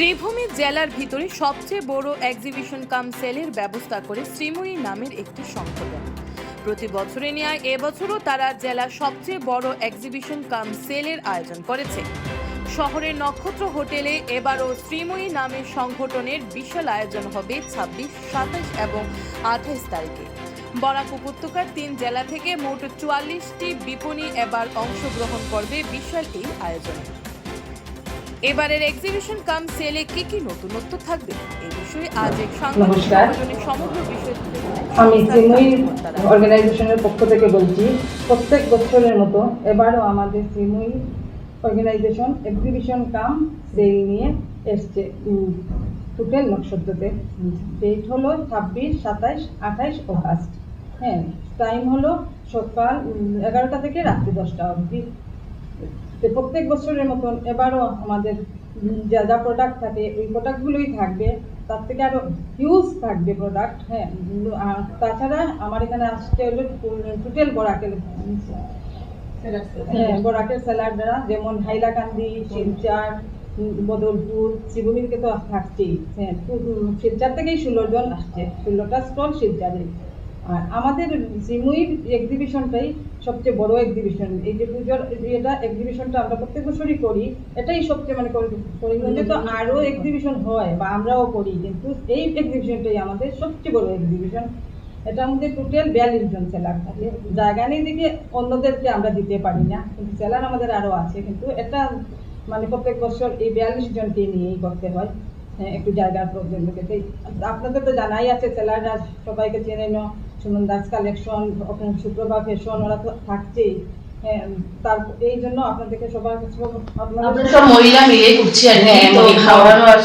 শ্রীভূমি জেলার ভিতরে সবচেয়ে বড় এক্সিবিশন কাম সেলের ব্যবস্থা করে শ্রীময়ী নামের একটি সংগঠন প্রতি বছরে নিয়ে এবছরও তারা জেলার সবচেয়ে বড় এক্সিবিশন কাম সেলের আয়োজন করেছে। শহরের নক্ষত্র হোটেলে এবারও শ্রীময়ী নামের সংগঠনের বিশাল আয়োজন হবে ছাব্বিশ, সাতাশ এবং আঠাইশ তারিখে। বরাক উপত্যকার তিন জেলা থেকে মোট চুয়াল্লিশটি বিপণী এবার অংশগ্রহণ করবে বিশাল এই আয়োজনে। এবারের এক্সিবিশন কাম সেলে কি কি নতুনত্ব থাকবে? এই বিষয়ে আজ এক সাংবাদিক সমগ্র বিষয় আমি সিমুই অর্গানাইজেশনের পক্ষ থেকে বলছি প্রত্যেক বছরের মতো এবারও আমাদের Simui organisation exhibition cum sale নিয়ে এসছে টোটাল নক্ষত্রতে ডেট হলো ছাব্বিশ সাতাইশ আঠাইশ অগাস্ট। হ্যাঁ টাইম হলো সকাল এগারোটা থেকে রাত্রি দশটা অবধি। তো প্রত্যেক বছরের মতন এবারও আমাদের যা যা প্রোডাক্ট থাকে, ওই প্রোডাক্টগুলোই থাকবে। তার থেকে আরও হিউজ থাকবে প্রোডাক্ট হ্যাঁ। তাছাড়া আমার এখানে আসতে হলো টোটাল বরাকের হ্যাঁ বরাকের স্যালাডরা যেমন হাইলাকান্দি, শিলচার বদলপুর শ্রীভূমিতে তো থাকছেই হ্যাঁ। শিলচার থেকেই ষোলো জন আসছে, ষোলোটা স্টল শিলচারে। আর আমাদের সিমুইর এক্সিবিশনটাই সবচেয়ে বড় এক্সিবিশন এই যে পুজোর এটা এক্সিবিশনটা আমরা প্রত্যেক বছরই করি। এটাই সবচেয়ে মানে করি- করিমগঞ্জে তো আরও এক্সিবিশন হয় বা আমরাও করি কিন্তু এই এক্সিবিশনটাই আমাদের সবচেয়ে বড় এক্সিবিশন এটার মধ্যে টোটাল বিয়াল্লিশ জন সেলার থাকে। জায়গা নেই দেখে অন্যদেরকে আমরা দিতে পারি না কিন্তু সেলার আমাদের আরও আছে। কিন্তু এটা মানে প্রত্যেক বছর এই বিয়াল্লিশ জনকে নিয়েই করতে হয়। হ্যাঁ, একটু জায়গার থেকে আপনাদের তো জানাই আছে সেলাররা সবাইকে চেনে ন সুমন দাস কালেকশন সুপ্রভা ফ্যাশন ওরা তো থাকছেই। তার এই জন্য আপনাদেরকে সবার আমরা সব মহিলা মিলে করছি আর কি। হ্যাঁ, তো খাওয়ানো আর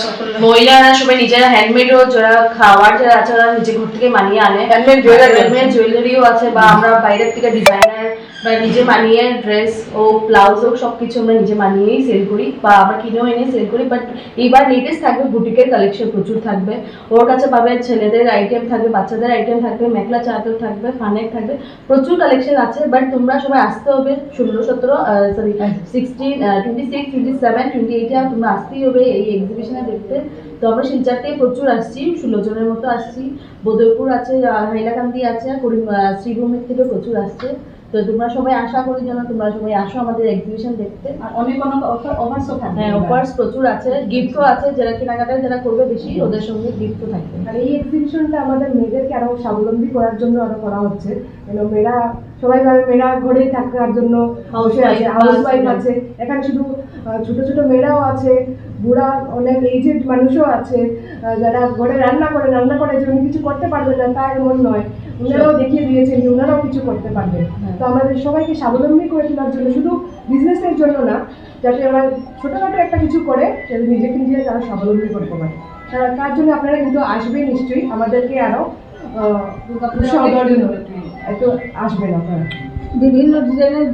মহিলারা সবাই নিজেরা হ্যান্ডমেডও যারা খাওয়ার যারা আছে ওরা নিজে ঘর থেকে মানিয়ে আনে। Handmade jewelry হ্যান্ডমেড জুয়েলারিও আছে বা আমরা বাইরের থেকে ডিজাইনার বা নিজে মানিয়ে ড্রেস ও ব্লাউজ হোক সব কিছু আমরা নিজে মানিয়েই সেল করি বা আমরা কিনেও এনে সেল করি। বাট এইবার লেটেস্ট থাকবে বুটিকের কালেকশন প্রচুর থাকবে। ওর কাছে পাবে ছেলেদের আইটেম থাকবে বাচ্চাদের আইটেম থাকবে মেখলা চাদর থাকবে ফানেক থাকবে প্রচুর কালেকশন আছে। বাট তোমরা সবাই আসতে হবে। ষোলো সতেরো sorry sixteen twenty six twenty seven twenty এইটে তোমরা আসতেই হবে এই এক্সিবিশনে দেখতে। তো আমরা শিলচার থেকে প্রচুর আসছি ষোলো জনের মতো আসছি। বদরপুর আছে হাইলাকান্দি আছে করিম শ্রীভূমির থেকে প্রচুর আসছে। তো তোমরা সবাই আশা করি যেন তোমরা সবাই আসো আমাদের এক্সিবিশন দেখতে। আর অনেক অনেক অফার অফার্সও থাকবে। হ্যাঁ অফার্স প্রচুর আছে। গিফটও আছে যারা কেনাকাটা যারা করবে বেশি ওদের সঙ্গে গিফটও থাকবে। আর এই এক্সিবিশনটা আমাদের মেয়েদেরকে আরও স্বাবলম্বী করার জন্য আরও করা হচ্ছে। মেয়েরা সবাই ভাবে মেয়েরা ঘরেই থাকার জন্য বসে আছে হাউস ওয়াইফ আছে। আছে। এখানে শুধু ছোট ছোট মেয়েরাও আছে বুড়া অনেক এজেড মানুষও আছে যারা ঘরে রান্না করে রান্না করে যে উনি কিছু করতে পারবেন না তা এমন নয়। ওনারাও দেখিয়ে দিয়েছেন যে ওনারাও কিছু করতে পারবেন হ্যাঁ। তো আমাদের সবাইকে স্বাবলম্বী করে তোলার জন্য শুধু বিজনেসের জন্য না যাতে আমরা ছোটোখাটো একটা কিছু করে যাতে নিজেকে নিজে তারা স্বাবলম্বী করতে পারে। তার- জন্য আপনারা কিন্তু আসবেন নিশ্চয়ই আমাদেরকে আরও একটু আসবেন আপনারা। বিভিন্ন ডিজাইনের